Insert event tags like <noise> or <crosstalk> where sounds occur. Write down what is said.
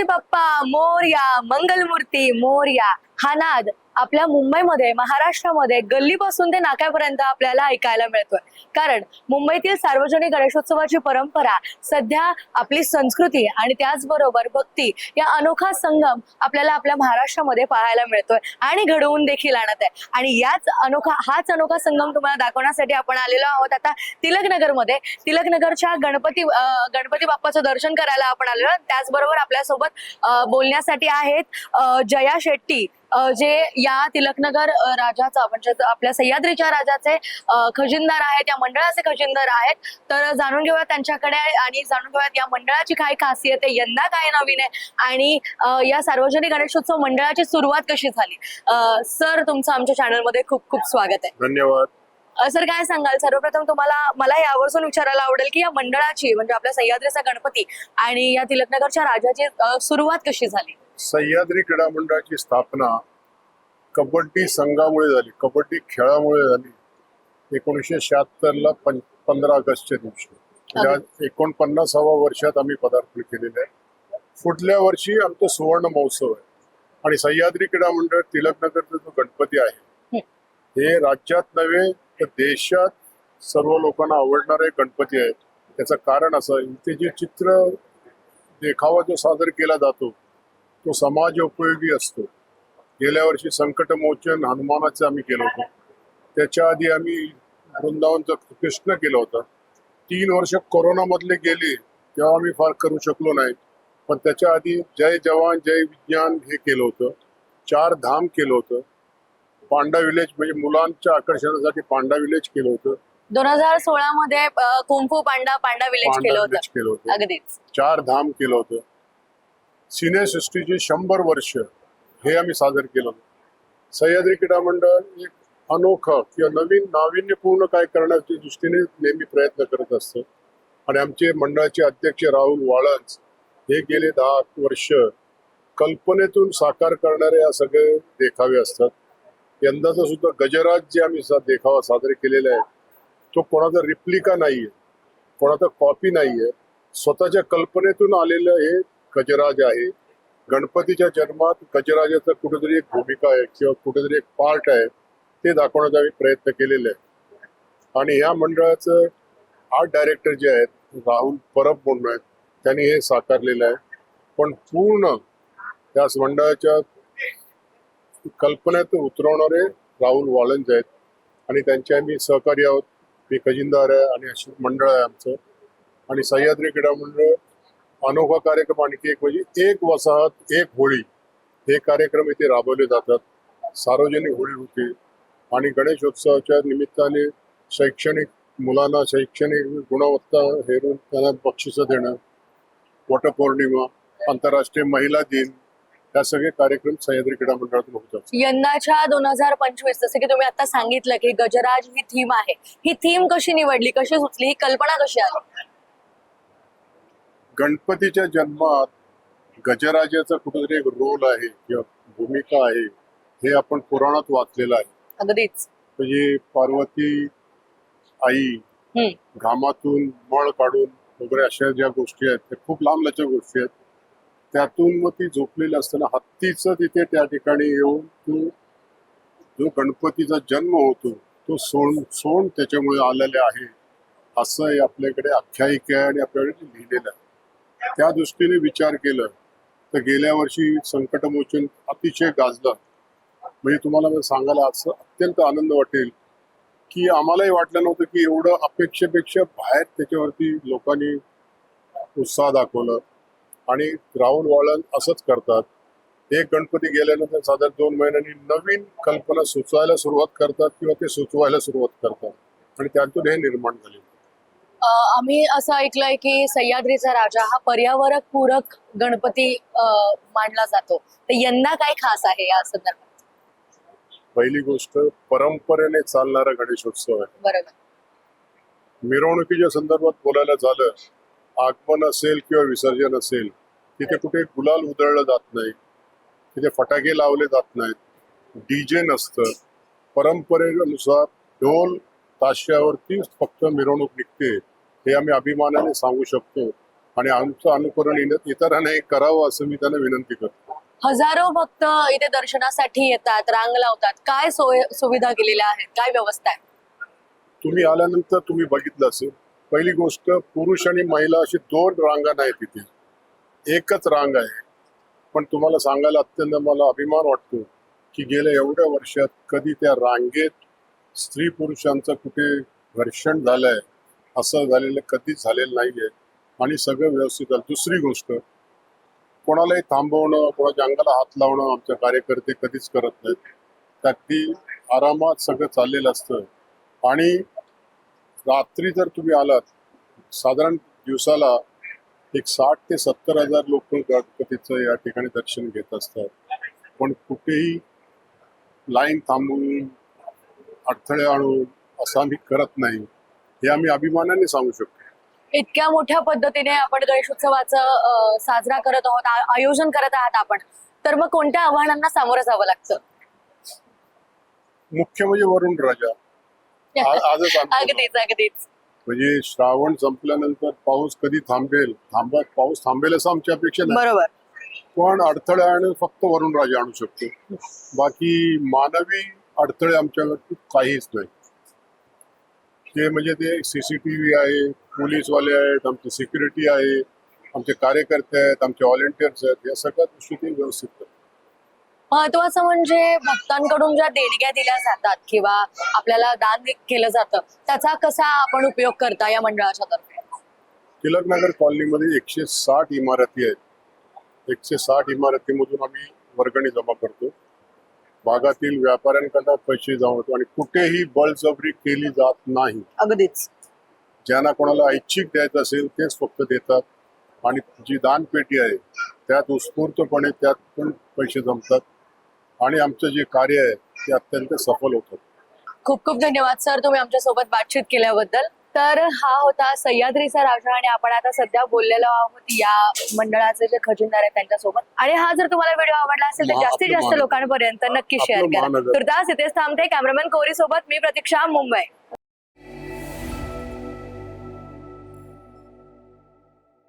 முதுபப்பா மோரியா மங்கல்மூர்த்தி மோரியா ஹனாத். आपल्या मुंबईमध्ये महाराष्ट्रामध्ये गल्लीपासून ते नाक्यापर्यंत आपल्याला ऐकायला मिळतोय. कारण मुंबईतील सार्वजनिक गणेशोत्सवाची परंपरा सध्या आपली संस्कृती आणि त्याचबरोबर भक्ती या अनोखा संगम आपल्याला आपल्या महाराष्ट्रामध्ये पाहायला मिळतोय आणि घडवून देखील आणत आहे. आणि याच अनोखा हाच अनोखा संगम तुम्हाला दाखवण्यासाठी आपण आलेलो आहोत. आता तिलकनगरमध्ये तिलकनगरच्या गणपती गणपती बाप्पाचं दर्शन करायला आपण आलेलो त्याचबरोबर आपल्यासोबत बोलण्यासाठी आहेत जया शेट्टी जे या तिलकनगर राजाचा म्हणजे आपल्या सह्याद्रीच्या राजाचे खजिनदार आहेत या मंडळाचे खजिनदार आहेत. तर जाणून घेऊया त्यांच्याकडे आणि जाणून घेऊयात या मंडळाची काय खासियत आहे यंदा काय नवीन आहे आणि या सार्वजनिक गणेशोत्सव मंडळाची सुरुवात कशी झाली? सर तुमचं आमच्या चॅनलमध्ये खूप खूप स्वागत आहे. धन्यवाद. सर काय सांगाल? सर्वप्रथम तुम्हाला मला यावरून विचारायला आवडेल की या मंडळाची म्हणजे आपल्या सह्याद्रीचा गणपती आणि या तिलकनगरच्या राजाची सुरुवात कशी झाली? सह्याद्री क्रीडा मंडळाची स्थापना कबड्डी संघामुळे झाली कबड्डी खेळामुळे झाली. एकोणीसशे शहात्तरला पं पंधरा ऑगस्टच्या दिवशी. आज एकोणपन्नासाव्या वर्षात आम्ही पदार्पण केलेलं आहे. पुढल्या वर्षी आमचं सुवर्ण महोत्सव आहे. आणि सह्याद्री क्रीडा मंडळ तिलकनगरचा जो गणपती आहे हे. राज्यात नव्हे तर देशात सर्व लोकांना आवडणारे गणपती आहे. त्याचं कारण असं इथे जे चित्र देखावा जो सादर केला जातो तो समाज उपयोगी असतो. गेल्या वर्षी संकटमोचन हनुमानाचं आम्ही केलं होतं. त्याच्या आधी आम्ही वृंदावनचं कृष्ण केलं होतं. तीन वर्ष कोरोनामधले गेले तेव्हा आम्ही फार करू शकलो नाही. पण त्याच्या आधी जय जवान जय विज्ञान हे केलं होतं. चार धाम केलं होतं. पांडा विलेज म्हणजे मुलांच्या आकर्षणासाठी पांडा विलेज केलं होतं. दोन हजार सोळा मध्ये kung fu panda panda village केलं पांडा होतं. विलेज केलं होतं. अगदीच. चार धाम केलं होतं. सिनेसृष्टीची शंभर वर्ष हे आम्ही सादर केलं. सह्याद्री क्रीडा मंडळ एक अनोखं किंवा नवीन नाविन्यपूर्ण काय करण्याच्या दृष्टीने नेहमी प्रयत्न करत असतं. आणि आमचे मंडळाचे अध्यक्ष राहुल वाळंज हे गेले दहा वर्ष कल्पनेतून साकार करणारे या सगळे देखावे असतात. यंदाचा सुद्धा गजराज जे आम्ही सा- देखावा सादर केलेला आहे तो कोणाचा रिप्लिका नाहीये कोणाचा कॉपी नाहीये. स्वतःच्या कल्पनेतून आलेलं हे गजराज आहे. गणपतीच्या जन्मात गजराजाचं कुठेतरी एक भूमिका आहे किंवा कुठेतरी एक पार्ट आहे ते दाखवण्याचा आम्ही प्रयत्न केलेले आहे आणि या मंडळाचं आर्ट डायरेक्टर जे आहेत राहुल परब म्हणून आहेत त्यांनी हे साकारलेलं आहे. पण पूर्ण त्या मंडळाच्या कल्पनेत उतरवणारे राहुल वाळंज आहेत आणि त्यांचे आम्ही सहकारी आहोत. मी खजिनदार आहे आणि अशी मंडळ आहे आमचं. आणि सह्याद्री क्रीडा मंडळ अनोखा कार्यक्रम आणखी एक म्हणजे एक वसाहत एक होळी. हे कार्यक्रम इथे राबवले जातात. सार्वजनिक होळी होती. आणि गणेशोत्सवाच्या निमित्ताने शैक्षणिक मुलांना शैक्षणिक गुणवत्ता हेरून त्यांना बक्षिसं देणं वटपौर्णिमा आंतरराष्ट्रीय महिला दिन या सगळे कार्यक्रम सह्याद्री क्रीडा मंडळातून होतात यंदाच्या दोन हजार पंचवीस जसं की तुम्ही आता सांगितलं की गजराज ही थीम आहे. ही थीम कशी निवडली? कशी सुचली? ही कल्पना कशी आली? गणपतीच्या जन्मात गजराजाचा कुठेतरी एक रोल आहे किंवा भूमिका आहे हे आपण पुराणात वाचलेलं आहे. अगदीच. म्हणजे पार्वती आई. घामातून मळ काढून वगैरे अशा ज्या गोष्टी आहेत त्या खूप लांब लचक गोष्टी आहेत. त्यातून मग ती झोपलेली असताना हत्तीचं तिथे त्या ठिकाणी येऊन तो जो गणपतीचा जन्म होतो तो सोन सोन त्याच्यामुळे आलेले आहे. असं हे आपल्याकडे आख्यायिका आहे आणि आपल्याकडे लिहिलेलं आहे. त्या दृष्टीने विचार केलं तर गेल्या वर्षी संकटमोचन अतिशय गाजलं. म्हणजे तुम्हाला सांगायला असं अत्यंत आनंद वाटेल की आम्हालाही वाटलं नव्हतं की एवढं अपेक्षेपेक्षा बाहेर त्याच्यावरती लोकांनी उत्साह दाखवलं. आणि राहुल वाळन असंच करतात. एक गणपती गेल्यानंतर साधारण दोन महिन्यांनी नवीन कल्पना सुचवायला सुरुवात करतात किंवा ते सुचवायला सुरुवात करतात. आणि त्यातून हे निर्माण झाले आम्ही असं ऐकलंय की सह्याद्रीचा राजा हा पर्यावरण पूरक गणपती अं, मानला जातो. तर यंदा काय खास आहे या संदर्भात? पहिली गोष्ट परंपरेने चालणारा गणेशोत्सव आहे. बरोबर. मिरवणुकीच्या संदर्भात बोलायला झालं आगमन असेल किंवा विसर्जन असेल तिथे कुठे गुलाल उधळलं जात नाही तिथे फटाके लावले जात नाहीत डीजे नसतं परंपरेनुसार ढोल ताश्यावरती फक्त मिरवणूक निघते. हे आम्ही अभिमानाने सांगू शकतो. आणि आमचं अनुकरण इतरांनाही करावं असं मी त्यांना विनंती करतो. हजारो भक्त इथे दर्शनासाठी येतात रांग लावतात. काय सोय सुविधा केलेल्या आहेत? काय व्यवस्था आहे? तुम्ही आल्यानंतर तुम्ही बघितलं असेल. पहिली गोष्ट पुरुष आणि महिला अशी दोन रांगा नाही तिथे एकच रांग आहे. पण तुम्हाला सांगायला अत्यंत मला अभिमान वाटतो की गेल्या एवढ्या वर्षात कधी त्या रांगेत स्त्री पुरुषांचं कुठे घर्षण झालंय? असं झालेलं कधीच झालेलं नाहीये. आणि सगळं व्यवस्थित झालं. दुसरी गोष्ट कोणालाही थांबवणं कोणाच्या अंगाला हात लावणं आमचे कार्यकर्ते कधीच करत नाहीत. त्यात ती आरामात सगळं चाललेलं असतं. आणि रात्री जर तुम्ही आलात साधारण दिवसाला एक साठ ते सत्तर हजार लोक गणपतीचं या ठिकाणी दर्शन घेत असतात. पण कुठेही लाईन थांबवून अडथळे आणून असं आम्ही करत नाही. हे आम्ही अभिमानाने सांगू शकतो. इतक्या मोठ्या पद्धतीने आपण गणेशोत्सवाचं साजरा करत आहोत आयोजन करत आहात आपण. तर मग कोणत्या आव्हानांना सामोरं जावं लागतं? मुख्य म्हणजे वरुण राजा. आजच <laughs> अगदीच अगदीच. म्हणजे श्रावण संपल्यानंतर पाऊस कधी थांबेल? थांबत पाऊस थांबेल असं आमची अपेक्षा नाही. बरोबर. पण अडथळे आणि फक्त वरुण राजा आणू शकतो. बाकी मानवी अडथळे आमच्यावरती काहीच नाही. ते म्हणजे ते सीसीटीव्ही आहे पोलीसवाले आहेत आमचे सिक्युरिटी आहे आमचे कार्यकर्ते आहेत आमचे व्हॉलेंटियर्स आहेत या सगळ्या गोष्टी ते व्यवस्थित करतात. महत्वाचं म्हणजे भक्तांकडून ज्या देणग्या दिल्या जातात किंवा आपल्याला दान केलं जातं त्याचा कसा आपण उपयोग करता या मंडळाच्या तर्फे? तिलकनगर कॉलनीमध्ये एकशे साठ इमारती आहेत. एकशे साठ इमारतीमधून आम्ही वर्गणी जमा करतो. भागातील व्यापाऱ्यांकडनं पैसे होतो आणि कुठेही बळजबरी केली जात नाही. अगदीच. ज्यांना कोणाला ऐच्छिक द्यायचं असेल तेच फक्त देतात. आणि जी दानपेटी आहे त्यात उत्स्फूर्तपणे त्यात पण पैसे जमतात. आणि आमचं जे कार्य आहे ते अत्यंत सफल होतं. खूप खूप धन्यवाद सर. तुम्ही आमच्यासोबत बातचीत केल्याबद्दल. तर हा होता सह्याद्रीचा राजा आणि आपण आता सध्या बोललेलो आहोत या मंडळाचे जे खजिनदार आहेत त्यांच्यासोबत आणि हा जर तुम्हाला व्हिडिओ आवडला असेल तर जास्तीत जास्त. लोकांपर्यंत नक्की शेअर करा. तुर्तास इथेच थांबते कॅमेरामॅन कोहरी सोबत मी प्रतीक्षा मुंबई